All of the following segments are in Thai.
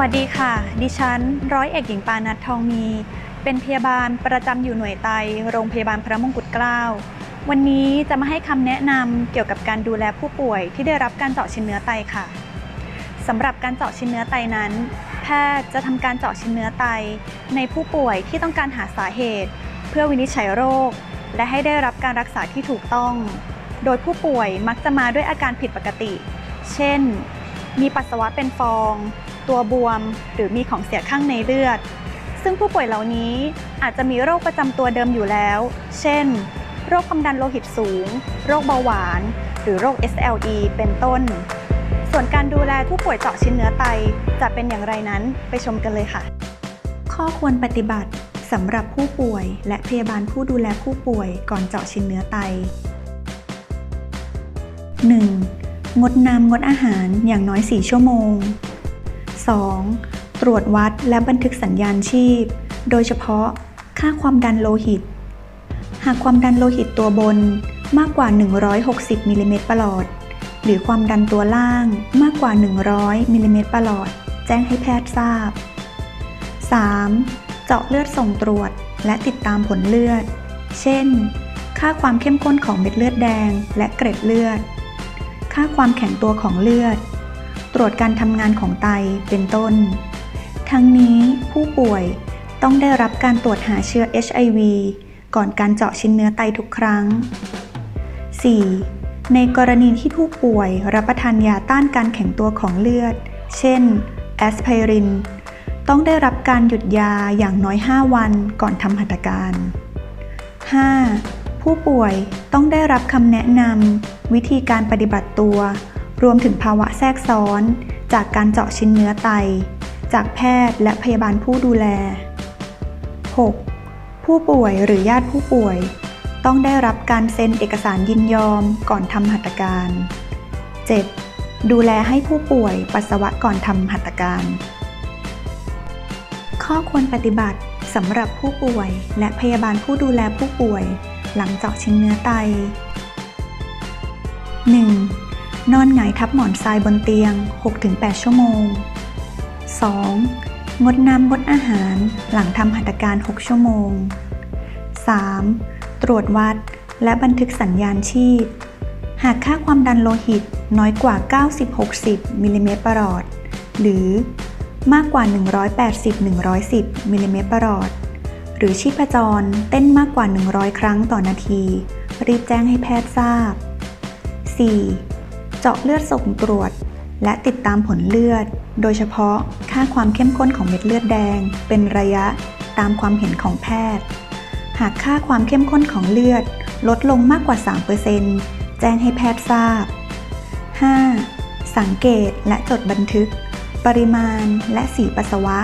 วัสดีค่ะ ดิฉัน ร้อยเอกหญิงปานัททองมี เป็นพยาบาลประจำอยู่หน่วยไต โรงพยาบาลพระมงกุฎเกล้า วันนี้จะมาให้คำแนะนำเกี่ยวกับการดูแลผู้ป่วยที่ได้รับการเจาะชิ้นเนื้อไตค่ะสำหรับการเจาะชิ้นเนื้อไตนั้น แพทย์จะทำการเจาะชิ้นเนื้อไต ในผู้ป่วยที่ต้องการหาสาเหตุ เพื่อวินิจฉัยโรค และให้ได้รับการรักษาที่ถูกต้อง โดยผู้ป่วยมักจะมาด้วยอาการผิดปกติ เช่น มีปัสสาวะเป็นฟอง ตัวบวม หรือมีของเสียข้างในเลือด ซึ่งผู้ป่วยเหล่านี้อาจจะมีโรคประจำตัวเดิมอยู่แล้ว เช่น โรคความดันโลหิตสูง โรคเบาหวาน หรือโรค SLE เป็นต้น ส่วนการดูแลผู้ป่วยเจาะชิ้นเนื้อไตจะเป็นอย่างไรนั้นไปชมกันเลยค่ะ ข้อควรปฏิบัติสำหรับผู้ป่วยและพยาบาลผู้ดูแลผู้ป่วยก่อนเจาะชิ้นเนื้อไต 1. งดน้ำงดอาหารอย่างน้อย 4 ชั่วโมง 2. ตรวจวัดและบันทึกสัญญาณชีพ โดยเฉพาะค่าความดันโลหิต หากความดันโลหิตตัวบนมากกว่า 160มิลลิเมตรประหลอด หรือความดันตัวล่างมากกว่า 100มิลลิเมตรประหลอด แจ้งให้แพทย์ทราบ 3. เจาะเลือดส่งตรวจและติดตามผลเลือด เช่น ค่าความเข้มข้นของเม็ดเลือดแดงและเกร็ดเลือด ค่าความแข็งตัวของเลือด ตรวจการทำงานของไตเป็นต้น ทั้งนี้ผู้ป่วยต้องได้รับการตรวจหาเชื้อ HIV ก่อนการเจาะชิ้นเนื้อไตทุกครั้ง 4. ในกรณีที่ผู้ป่วยรับประทานยาต้านการแข็งตัวของเลือด เช่น แอสไพริน ต้องได้รับการหยุดยาอย่างน้อย 5 วันก่อนทำหัตถการ 5. ผู้ป่วยต้องได้รับคำแนะนำ วิธีการปฏิบัติตัว รวมถึงภาวะแทรกซ้อน จากการเจาะชิ้นเนื้อไต จากแพทย์และพยาบาลผู้ดูแล 6. ผู้ป่วยหรือญาติผู้ป่วย ต้องได้รับการเซ็นเอกสารยินยอมก่อนทำหัตถการ 7. ดูแลให้ผู้ป่วยปัสสาวะก่อนทำหัตถการ ข้อควรปฏิบัติสำหรับผู้ป่วยและพยาบาลผู้ดูแลผู้ป่วย หลังเจาะชิ้นเนื้อไต 1. นอนหงายทับหมอนทรายบนเตียง 6-8 ชั่วโมง 2. งดน้ำงดอาหารหลังทำหัตถการ 6 ชั่วโมง 3. ตรวจวัดและบันทึกสัญญาณชีพ หากค่าความดันโลหิตน้อยกว่า 90-60 มิลลิเมตรประหลอด หรือมากกว่า 180-110 มิลลิเมตรประหลอด หรือชีพจรเต้นมากกว่า 100 ครั้งต่อนาที รีบแจ้งให้แพทย์ทราบ 4. เจาะเลือดส่งตรวจ และติดตามผลเลือด โดยเฉพาะค่าความเข้มข้นของเม็ดเลือดแดง เป็นระยะตามความเห็นของแพทย์ หากค่าความเข้มข้นของเลือดลดลงมากกว่า 3%แจ้งให้แพทย์ทราบ 5. สังเกตและจดบันทึก ปริมาณและสีปัสสาวะ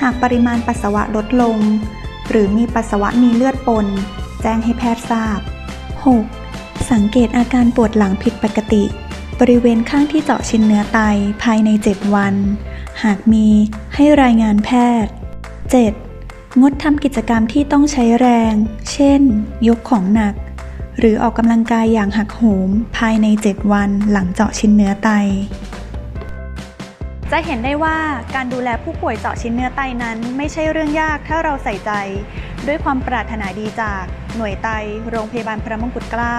หากปริมาณปัสสาวะลดลง หรือมีปัสสาวะมีเลือดปน แจ้งให้แพทย์ทราบ 6. สังเกตอาการปวดหลังผิดปกติ บริเวณข้างที่เจาะชิ้นเนื้อไตภายใน 7 วัน หากมีให้รายงานแพทย์ 7. งดทำกิจกรรมที่ต้องใช้แรง เช่น ยกของหนัก หรือออกกำลังกายอย่างหักโหมภายใน 7 วันหลังเจาะชิ้นเนื้อไต จะเห็นได้ว่าการดูแลผู้ป่วยเจาะชิ้นเนื้อไตนั้นไม่ใช่เรื่องยากถ้าเราใส่ใจ ด้วยความปรารถนาดีจากหน่วยไต โรงพยาบาลพระมงกุฎเกล้า